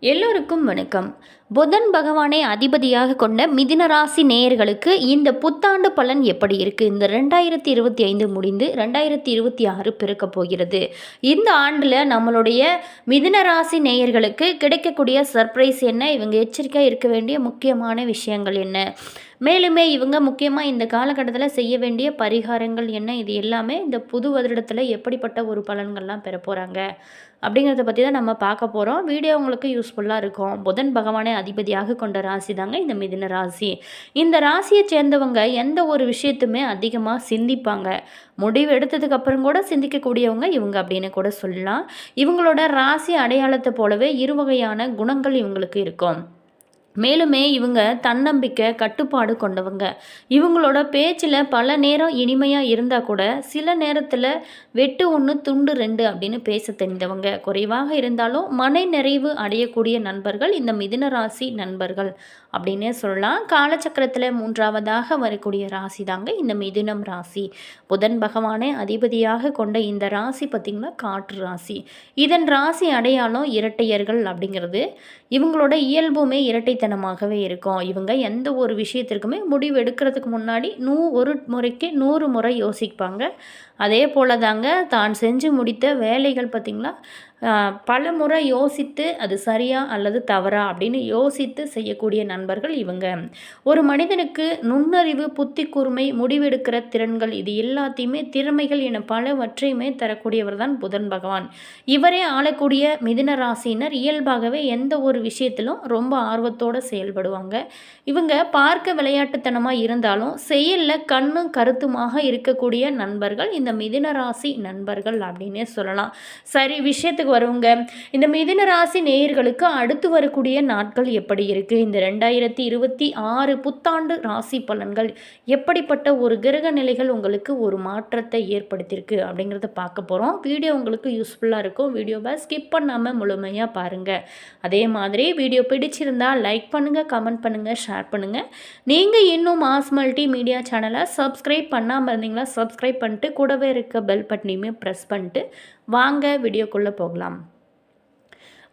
எல்லோருக்கும் வணக்கம். புதன் பகவானை அதிபதியாக கொண்ட மிதினராசி நேயர்களுக்கு இந்த புத்தாண்டு பலன் எப்படி இருக்குது இந்த ரெண்டாயிரத்தி இருபத்தி ஐந்து முடிந்து ரெண்டாயிரத்தி இருபத்தி ஆறு பிறக்க போகிறது. இந்த ஆண்டில் நம்மளுடைய மிதினராசி நேயர்களுக்கு கிடைக்கக்கூடிய சர்ப்ரைஸ் என்ன? இவங்க எச்சரிக்கையாக இருக்க வேண்டிய முக்கியமான விஷயங்கள் என்ன? மேலுமே இவங்க முக்கியமாக இந்த காலகட்டத்தில் செய்ய வேண்டிய பரிகாரங்கள் என்ன? இது எல்லாமே இந்த புது வருடத்தில் எப்படிப்பட்ட ஒரு பலன்கள்லாம் பெற போகிறாங்க அப்படிங்கிறத பற்றி தான் நம்ம பார்க்க போகிறோம் வீடியோ உங்களுக்கு யூஸ்ஃபுல்லாக இருக்கும். புதன் பகவானை அதிபதியாக கொண்ட ராசி தாங்க இந்த மிதின ராசி. இந்த ராசியை சேர்ந்தவங்க எந்த ஒரு விஷயத்துமே அதிகமாக சிந்திப்பாங்க. முடிவு எடுத்ததுக்கப்புறம் கூட சிந்திக்கக்கூடியவங்க இவங்க அப்படின்னு கூட சொல்லலாம். இவங்களோட ராசி அடையாளத்தை போலவே இரு வகையான குணங்கள் இவங்களுக்கு இருக்கும். மேலுமே இவங்க தன்னம்பிக்கை கட்டுப்பாடு கொண்டவங்க. இவங்களோட பேச்சில் பல நேரம் இனிமையாக இருந்தால் கூட சில நேரத்தில் வெட்டு ஒன்று துண்டு ரெண்டு அப்படின்னு பேச தெரிந்தவங்க. குறைவாக இருந்தாலும் மனை நிறைவு அடையக்கூடிய நண்பர்கள் இந்த மிதுன ராசி நண்பர்கள் அப்படின்னே சொல்லலாம். காலச்சக்கரத்தில் மூன்றாவதாக வரக்கூடிய ராசி தாங்க இந்த மிதுனம் ராசி. புதன் பகவானை அதிபதியாக கொண்ட இந்த ராசி பார்த்திங்கன்னா காற்று ராசி. இதன் ராசி அடையாளம் இரட்டையர்கள் அப்படிங்கிறது. இவங்களோட இயல்புமே இரட்டைத்தனமாகவே இருக்கும். இவங்க எந்த ஒரு விஷயத்திற்குமே முடிவு எடுக்கிறதுக்கு முன்னாடி நூ ஒரு முறைக்கு நூறு முறை யோசிப்பாங்க. அதே போல் தாங்க தான் செஞ்சு முடித்த வேலைகள் பார்த்திங்களா? பல முறை யோசித்து அது சரியா அல்லது தவறா அப்படின்னு யோசித்து செய்யக்கூடிய நண்பர்கள் இவங்க. ஒரு மனிதனுக்கு நுண்ணறிவு புத்தி கூர்மை முடிவெடுக்கிற திறன்கள் இது எல்லாத்தையுமே திறமைகள் என பலவற்றையுமே தரக்கூடியவர் தான் புதன் பகவான். இவரே ஆளக்கூடிய மிதின ராசியினர் இயல்பாகவே எந்த ஒரு விஷயத்திலும் ரொம்ப ஆர்வத்தோடு செயல்படுவாங்க. இவங்க பார்க்க விளையாட்டுத்தனமாக இருந்தாலும் செயலில் கண்ணும் கருத்துமாக இருக்கக்கூடிய நண்பர்கள் இந்த இந்த மிதின ராசி நண்பர்கள் அப்படின்னே சொல்லலாம். சரி விஷயத்துக்கு வருவங்க. இந்த மிதுன ராசி நேயர்களுக்கு அடுத்து வரக்கூடிய நாட்கள் எப்படி இருக்குது இந்த ரெண்டாயிரத்தி இருபத்தி ஆறு புத்தாண்டு ராசி பலன்கள் எப்படிப்பட்ட ஒரு கிரக நிலைகள் உங்களுக்கு ஒரு மாற்றத்தை ஏற்படுத்தியிருக்கு அப்படிங்கிறத பார்க்க போகிறோம் வீடியோ உங்களுக்கு யூஸ்ஃபுல்லாக இருக்கும். வீடியோவை ஸ்கிப் பண்ணாமல் முழுமையாக பாருங்கள் அதே மாதிரி வீடியோ பிடிச்சிருந்தால் லைக் பண்ணுங்கள் கமெண்ட் பண்ணுங்கள் ஷேர் பண்ணுங்கள் நீங்கள் இன்னும் மாஸ் மல்டி மீடியா சேனலை சப்ஸ்கிரைப் பண்ணாமல் இருந்தீங்களா சப்ஸ்கிரைப் பண்ணிட்டு கூட கூடவே இருக்க பெல் பட்டனையுமே ப்ரெஸ் பண்ணிட்டு வாங்க வீடியோக்குள்ளே போகலாம்.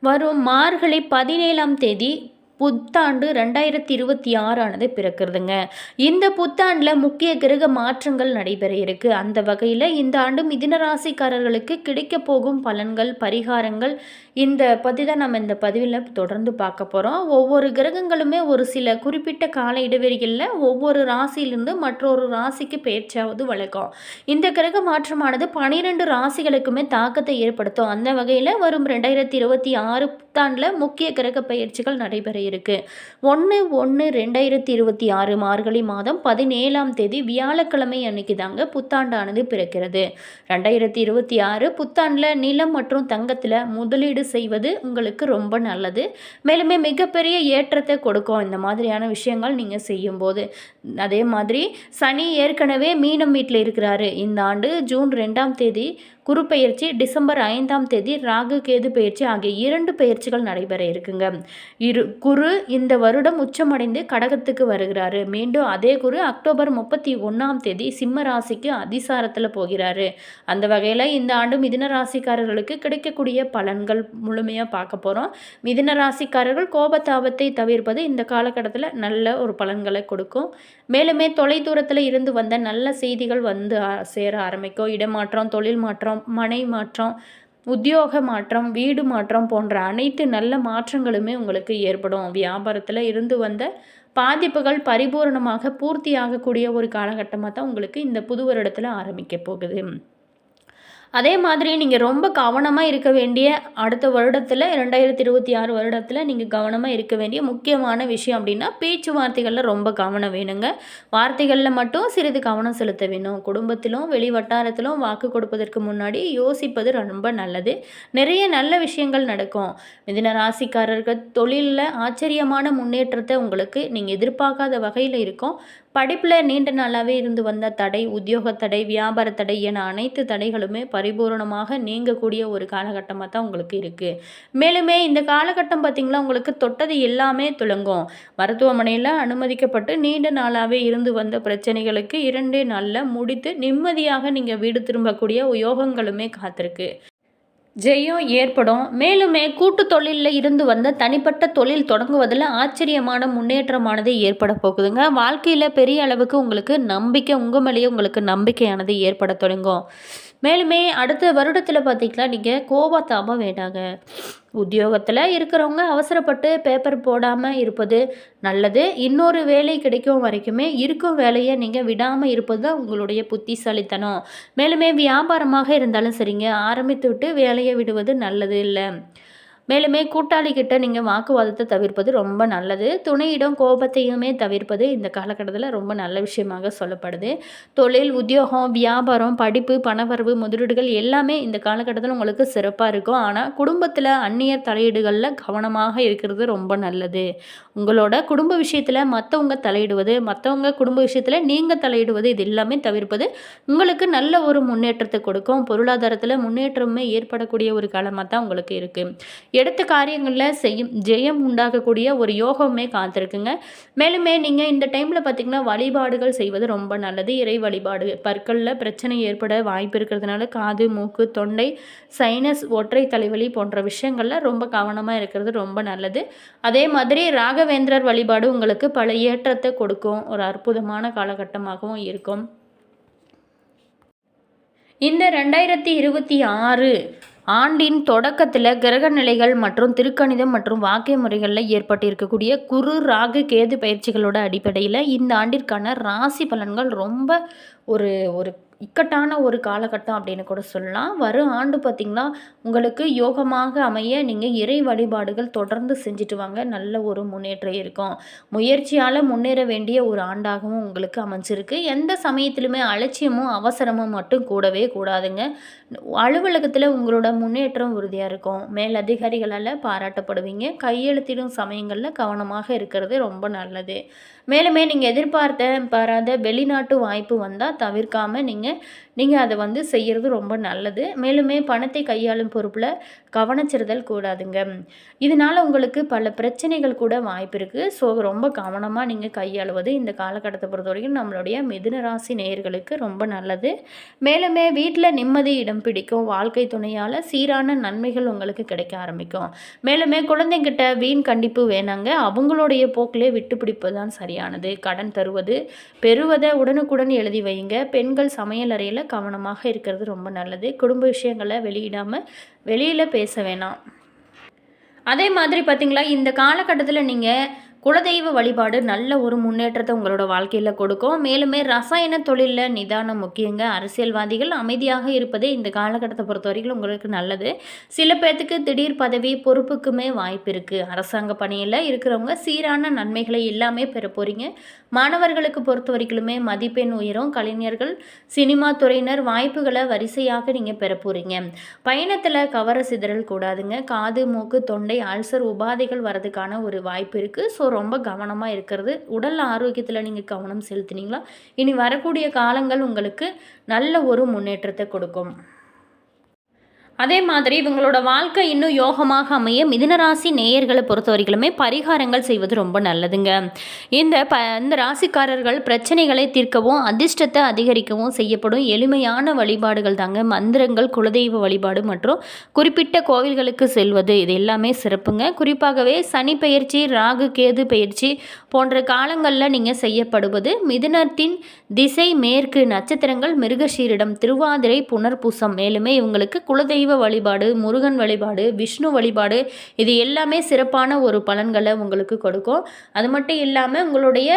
வரும் மார்கழி பதினேழாம் தேதி புத்தாண்டு ரெண்டாயிரத்தி இருபத்தி ஆறானது பிறக்கிறதுங்க. இந்த புத்தாண்டில் முக்கிய கிரக மாற்றங்கள் நடைபெற இருக்கு. அந்த வகையில் இந்த ஆண்டு மிதின ராசிக்காரர்களுக்கு கிடைக்க போகும் பலன்கள் பரிகாரங்கள் இந்த பற்றி தான் நம்ம இந்த பதிவில் தொடர்ந்து பார்க்க போகிறோம் ஒவ்வொரு கிரகங்களுமே ஒரு சில குறிப்பிட்ட கால இடைவெளிகளில் ஒவ்வொரு ராசியிலிருந்து மற்றொரு ராசிக்கு பயிற்சியாவது வழக்கம். இந்த கிரக மாற்றமானது பனிரெண்டு ராசிகளுக்குமே தாக்கத்தை ஏற்படுத்தும். அந்த வகையில் வரும் ரெண்டாயிரத்தி இருபத்தி ஆறு புத்தாண்டில் முக்கிய கிரக பயிற்சிகள் நடைபெற இருக்கு. ஒன்று ஒன்று ரெண்டாயிரத்தி இருபத்தி ஆறு மார்கழி மாதம் பதினேழாம் தேதி வியாழக்கிழமை அன்னைக்கு தாங்க புத்தாண்டானது பிறக்கிறது. ரெண்டாயிரத்தி இருபத்தி ஆறு புத்தாண்டில் நிலம் மற்றும் தங்கத்தில் முதலீடு செய்வது உங்களுக்கு ரொம்ப நல்லது. மேலுமே மிகப்பெரிய ஏற்றத்தை கொடுக்கும். இந்த மாதிரியான விஷயங்கள் நீங்கள் செய்யும்போது. அதே மாதிரி சனி ஏற்கனவே மீனம் வீட்டில் இருக்கிறாரு. இந்த ஆண்டு ஜூன் ரெண்டாம் தேதி குரு பெயர்ச்சி டிசம்பர் ஐந்தாம் தேதி ராகு கேது பயிற்சி ஆகிய இரண்டு பயிற்சிகள் நடைபெற இருக்குங்க. இரு குரு இந்த வருடம் உச்சமடைந்து கடகத்துக்கு வருகிறாரு. மீண்டும் அதே குரு அக்டோபர் முப்பத்தி ஒன்றாம் தேதி சிம்ம ராசிக்கு அதிசாரத்தில் போகிறாரு. அந்த வகையில் இந்த ஆண்டு மிதின ராசிக்காரர்களுக்கு கிடைக்கக்கூடிய பலன்கள் முழுமையாக பார்க்க போகிறோம் மிதின ராசிக்காரர்கள் கோபத்தாபத்தை தவிர்ப்பது இந்த காலகட்டத்தில் நல்ல ஒரு பலன்களை கொடுக்கும். மேலுமே தொலைதூரத்தில் இருந்து வந்த நல்ல செய்திகள் வந்து சேர ஆரம்பிக்கும். இடமாற்றம் தொழில் மாற்றம் மாற்றம் மனை மாற்றம் உத்தியோக மாற்றம் வீடு மாற்றம் போன்ற அனைத்து நல்ல மாற்றங்களுமே உங்களுக்கு ஏற்படும். வியாபாரத்தில் இருந்து வந்த பாதிப்புகள் பரிபூர்ணமாக பூர்த்தியாகக்கூடிய ஒரு காலகட்டமாக தான் உங்களுக்கு இந்த புது வருடத்தில் ஆரம்பிக்க போகுது. அதே மாதிரி நீங்கள் ரொம்ப கவனமாக இருக்க வேண்டிய அடுத்த வருடத்தில் ரெண்டாயிரத்தி இருபத்தி ஆறு வருடத்தில் நீங்கள் கவனமாக இருக்க வேண்டிய முக்கியமான விஷயம் அப்படின்னா பேச்சுவார்த்தைகளில் ரொம்ப கவனம் வேணுங்க. வார்த்தைகளில் மட்டும் சிறிது கவனம் செலுத்த வேணும். குடும்பத்திலும் வெளி வட்டாரத்திலும் வாக்கு கொடுப்பதற்கு முன்னாடி யோசிப்பது ரொம்ப நல்லது. நிறைய நல்ல விஷயங்கள் நடக்கும். மிதின ராசிக்காரர்கள் தொழிலில் ஆச்சரியமான முன்னேற்றத்தை உங்களுக்கு நீங்கள் எதிர்பார்க்காத வகையில் இருக்கும். படிப்பில் நீண்ட நாளாகவே இருந்து வந்த தடை உத்தியோக தடை வியாபார தடை என அனைத்து தடைகளுமே பரிபூரணமாக நீங்கக்கூடிய ஒரு காலகட்டமாக தான் உங்களுக்கு இருக்குது மேலுமே இந்த காலகட்டம் பார்த்திங்களா உங்களுக்கு தொட்டது எல்லாமே துளங்கும் மருத்துவமனையில் அனுமதிக்கப்பட்டு நீண்ட நாளாகவே இருந்து வந்த பிரச்சனைகளுக்கு இரண்டே நாளில் முடித்து நிம்மதியாக நீங்கள் வீடு திரும்பக்கூடிய யோகங்களுமே காத்திருக்கு. ஜெயம் ஏற்படும். மேலுமே கூட்டு தொழிலில் இருந்து வந்த தனிப்பட்ட தொழில் தொடங்குவதில் ஆச்சரியமான முன்னேற்றமானது ஏற்பட போகுதுங்க. வாழ்க்கையில் பெரிய அளவுக்கு உங்களுக்கு நம்பிக்கை உங்கள் மேலேயே உங்களுக்கு நம்பிக்கையானது ஏற்பட தொடங்கும். மேலுமே அடுத்த வருடத்தில் பார்த்திங்கன்னா நீங்கள் கோபத்தாமல் வேண்டாங்க. உத்தியோகத்தில் இருக்கிறவங்க அவசரப்பட்டு பேப்பர் போடாமல் இருப்பது நல்லது. இன்னொரு வேலை கிடைக்கும் வரைக்குமே இருக்கும் வேலையை நீங்கள் விடாமல் இருப்பது தான் உங்களுடைய புத்திசாலித்தனம். மேலுமே வியாபாரமாக இருந்தாலும் சரிங்க ஆரம்பித்து விட்டு வேலையை விடுவது நல்லது இல்லை. மேலுமே கூட்டாளிகிட்ட நீங்கள் வாக்குவாதத்தை தவிர்ப்பது ரொம்ப நல்லது. துணையிடம் கோபத்தையுமே தவிர்ப்பது இந்த காலகட்டத்தில் ரொம்ப நல்ல விஷயமாக சொல்லப்படுது. தொழில் உத்தியோகம் வியாபாரம் படிப்பு பணவரவு முதலீடுகள் எல்லாமே இந்த காலகட்டத்தில் உங்களுக்கு சிறப்பாக இருக்கும். ஆனால் குடும்பத்தில் அந்நியர் தலையீடுகளில் கவனமாக இருக்கிறது ரொம்ப நல்லது. உங்களோட குடும்ப விஷயத்தில் மற்றவங்க தலையிடுவது மற்றவங்க குடும்ப விஷயத்தில் நீங்கள் தலையிடுவது இது எல்லாமே தவிர்ப்பது உங்களுக்கு நல்ல ஒரு முன்னேற்றத்தை கொடுக்கும். பொருளாதாரத்தில் முன்னேற்றமே ஏற்படக்கூடிய ஒரு காலமாக தான் உங்களுக்கு இருக்குது எடுத்த காரியங்களில் செய்யும் ஜெயம் உண்டாகக்கூடிய ஒரு யோகமே காத்திருக்குங்க. மேலுமே நீங்கள் இந்த டைமில் பார்த்திங்கன்னா வழிபாடுகள் செய்வது ரொம்ப நல்லது. இறை வழிபாடு பற்களில் பிரச்சனை ஏற்பட வாய்ப்பு இருக்கிறதுனால காது மூக்கு தொண்டை சைனஸ் ஒற்றை தலைவலி போன்ற விஷயங்களில் ரொம்ப கவனமாக இருக்கிறது ரொம்ப நல்லது. அதே மாதிரி ராகவேந்திரர் வழிபாடு உங்களுக்கு பல ஏற்றத்தை கொடுக்கும். ஒரு அற்புதமான காலகட்டமாகவும் இருக்கும். இந்த ரெண்டாயிரத்தி இருபத்தி ஆறு ஆண்டின் தொடக்கத்தில் கிரக நிலைகள் மற்றும் திருக்கணிதம் மற்றும் வாக்கிய முறைகளில் ஏற்பட்டிருக்கக்கூடிய குரு ராகு கேது பயிற்சிகளோட அடிப்படையில் இந்த ஆண்டிற்கான ராசி பலன்கள் ரொம்ப ஒரு ஒரு இக்கட்டான ஒரு காலகட்டம் அப்படின்னு கூட சொல்லலாம். வரும் ஆண்டு பார்த்திங்கன்னா உங்களுக்கு யோகமாக அமைய நீங்கள் இறை வழிபாடுகள் தொடர்ந்து செஞ்சுட்டு வாங்க. நல்ல ஒரு முன்னேற்றம் இருக்கும். முயற்சியால் முன்னேற வேண்டிய ஒரு ஆண்டாகவும் உங்களுக்கு அமைஞ்சிருக்கு. எந்த சமயத்திலுமே அலட்சியமும் அவசரமும் மட்டும் கூடவே கூடாதுங்க. அலுவலகத்தில் உங்களோட முன்னேற்றம் உறுதியாக இருக்கும். மேல் அதிகாரிகளால் பாராட்டப்படுவீங்க. கையெழுத்திடும் சமயங்களில் கவனமாக இருக்கிறது ரொம்ப நல்லது. மேலுமே நீங்கள் எதிர்பார்த்த பாராத வெளிநாட்டு வாய்ப்பு வந்தால் தவிர்க்காமல் நீங்கள் நீங்கள் அதை வந்து செய்கிறது ரொம்ப நல்லது. மேலுமே பணத்தை கையாளும் பொறுப்பில் கவனச்சிறுதல் கூடாதுங்க. இதனால் உங்களுக்கு பல பிரச்சனைகள் கூட வாய்ப்பு இருக்குது ஸோ ரொம்ப கவனமாக நீங்கள் கையாளுவது இந்த காலகட்டத்தை பொறுத்த வரைக்கும் நம்மளுடைய மிதுன ராசி நேயர்களுக்கு ரொம்ப நல்லது. மேலுமே வீட்டில் நிம்மதி இடம் பிடிக்கும். வாழ்க்கை துணையால் சீரான நன்மைகள் உங்களுக்கு கிடைக்க ஆரம்பிக்கும். மேலுமே குழந்தைங்கிட்ட வீண் கண்டிப்பு வேணாங்க. அவங்களுடைய போக்கிலே விட்டு பிடிப்பது தான் சரியானது. கடன் தருவது பெறுவதை உடனுக்குடன் எழுதி வைங்க. பெண்கள் சமையல் அறையில் கவனமாக இருக்கிறது ரொம்ப நல்லது. குடும்ப விஷயங்களை வெளியிடாமல் வெளியில் பேச வேணாம். அதே மாதிரி பார்த்திங்களா இந்த காலகட்டத்தில் நீங்கள் குலதெய்வ வழிபாடு நல்ல ஒரு முன்னேற்றத்தை உங்களோட வாழ்க்கையில் கொடுக்கும். மேலுமே ரசாயன தொழிலில் நிதானம் முக்கியங்க. அரசியல்வாதிகள் அமைதியாக இருப்பதே இந்த காலகட்டத்தை பொறுத்த வரைக்கும் உங்களுக்கு நல்லது. சில பேர்த்துக்கு திடீர் பதவி பொறுப்புக்குமே வாய்ப்பு இருக்குது அரசாங்க பணியில் இருக்கிறவங்க சீரான நன்மைகளை எல்லாமே பெற போகிறீங்க மாணவர்களுக்கு பொறுத்த வரைக்குமே மதிப்பெண் உயரும். கலைஞர்கள் சினிமா துறையினர் வாய்ப்புகளை வரிசையாக நீங்கள் பெற போகிறீங்க பயணத்தில் கவர சிதறல் கூடாதுங்க. காது மூக்கு தொண்டை அல்சர் உபாதைகள் வரதுக்கான ஒரு வாய்ப்பு இருக்குது ஸோ ரொம்ப கவனமாக இருக்கிறது. உடல் ஆரோக்கியத்தில் நீங்கள் கவனம் செலுத்தினீங்களா? இனி வரக்கூடிய காலங்கள் உங்களுக்கு நல்ல ஒரு முன்னேற்றத்தை கொடுக்கும். அதே மாதிரி இவங்களோட வாழ்க்கை இன்னும் யோகமாக அமைய மிதனராசி நேயர்களை பொறுத்த வரைக்குமே பரிகாரங்கள் செய்வது ரொம்ப நல்லதுங்க. இந்த ப இந்த ராசிக்காரர்கள் பிரச்சனைகளை தீர்க்கவும் அதிர்ஷ்டத்தை அதிகரிக்கவும் செய்யப்படும் எளிமையான வழிபாடுகள் தாங்க. மந்திரங்கள் குலதெய்வ வழிபாடு மற்றும் குறிப்பிட்ட கோவில்களுக்கு செல்வது இது எல்லாமே சிறப்புங்க. குறிப்பாகவே சனி பயிற்சி ராகு கேது பயிற்சி போன்ற காலங்களில் நீங்கள் செய்யப்படுவது மிதுனத்தின் திசை மேற்கு நட்சத்திரங்கள் மிருகஷீரிடம் திருவாதிரை புனர்பூசம் மேலுமே இவங்களுக்கு குலதெய்வ தெய்வ வழிபாடு முருகன் வழிபாடு விஷ்ணு வழிபாடு இது எல்லாமே சிறப்பான ஒரு பலன்களை உங்களுக்கு கொடுக்கும். அது மட்டும் இல்லாமல் உங்களுடைய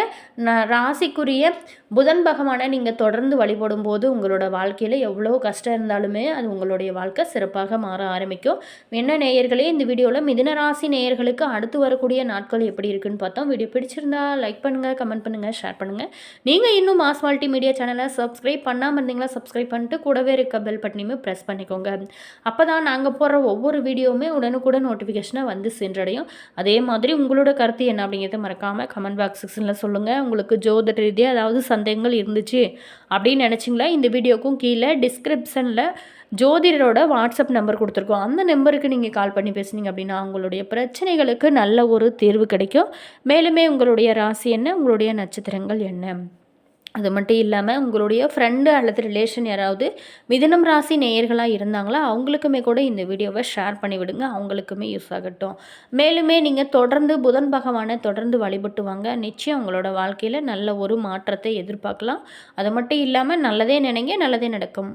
ராசிக்குரிய புதன் பகவானை நீங்கள் தொடர்ந்து வழிபடும் போது உங்களோட வாழ்க்கையில் எவ்வளோ கஷ்டம் இருந்தாலுமே அது உங்களுடைய வாழ்க்கை சிறப்பாக மாற ஆரம்பிக்கும். என்ன நேயர்களே இந்த வீடியோவில் மிதுன ராசி நேயர்களுக்கு அடுத்து வரக்கூடிய நாட்கள் எப்படி இருக்குன்னு பார்த்தோம். வீடியோ பிடிச்சிருந்தா லைக் பண்ணுங்கள் கமெண்ட் பண்ணுங்கள் ஷேர் பண்ணுங்கள் நீங்கள் இன்னும் மாஸ் மால்டி மீடியா சேனலை சப்ஸ்கிரைப் பண்ணாமல் இருந்தீங்களா சப்ஸ்கிரைப் பண்ணிட்டு கூடவே இருக்க பெல் பட்டனையுமே ப்ரெஸ் பண்ணிக்கோங்க. அப்போ தான் நாங்கள் போடுற ஒவ்வொரு வீடியோவுமே உடனுக்குடன் நோட்டிஃபிகேஷனை வந்து சென்றடையும். அதே மாதிரி உங்களோட கருத்து என்ன அப்படிங்கிறத மறக்காமல் கமெண்ட் பாக்ஸ் செக்ஷனில் சொல்லுங்கள் உங்களுக்கு ஜோதிட ரீதியாக அதாவது சந்தேகங்கள் இருந்துச்சு. அப்படின்னு நினச்சிங்களா? இந்த வீடியோக்கும் கீழே டிஸ்கிரிப்ஷனில் ஜோதிடரோட வாட்ஸ்அப் நம்பர் கொடுத்துருக்கோம். அந்த நம்பருக்கு நீங்கள் கால் பண்ணி பேசுனீங்க அப்படின்னா உங்களுடைய பிரச்சனைகளுக்கு நல்ல ஒரு தீர்வு கிடைக்கும். மேலுமே உங்களுடைய ராசி என்ன? உங்களுடைய நட்சத்திரங்கள் என்ன? அது மட்டும் இல்லாமல் உங்களுடைய ஃப்ரெண்டு அல்லது ரிலேஷன் யாராவது மிதனம் ராசி நேயர்களாக இருந்தாங்களோ அவங்களுக்குமே கூட இந்த வீடியோவை ஷேர் பண்ணிவிடுங்க. அவங்களுக்குமே யூஸ் ஆகட்டும். மேலுமே நீங்கள் தொடர்ந்து புதன் பகவானை தொடர்ந்து வழிபட்டு வாங்க. நிச்சயம் உங்களோட வாழ்க்கையில் நல்ல ஒரு மாற்றத்தை எதிர்பார்க்கலாம். அது மட்டும் இல்லாமல் நல்லதே நினைங்க நல்லதே நடக்கும்.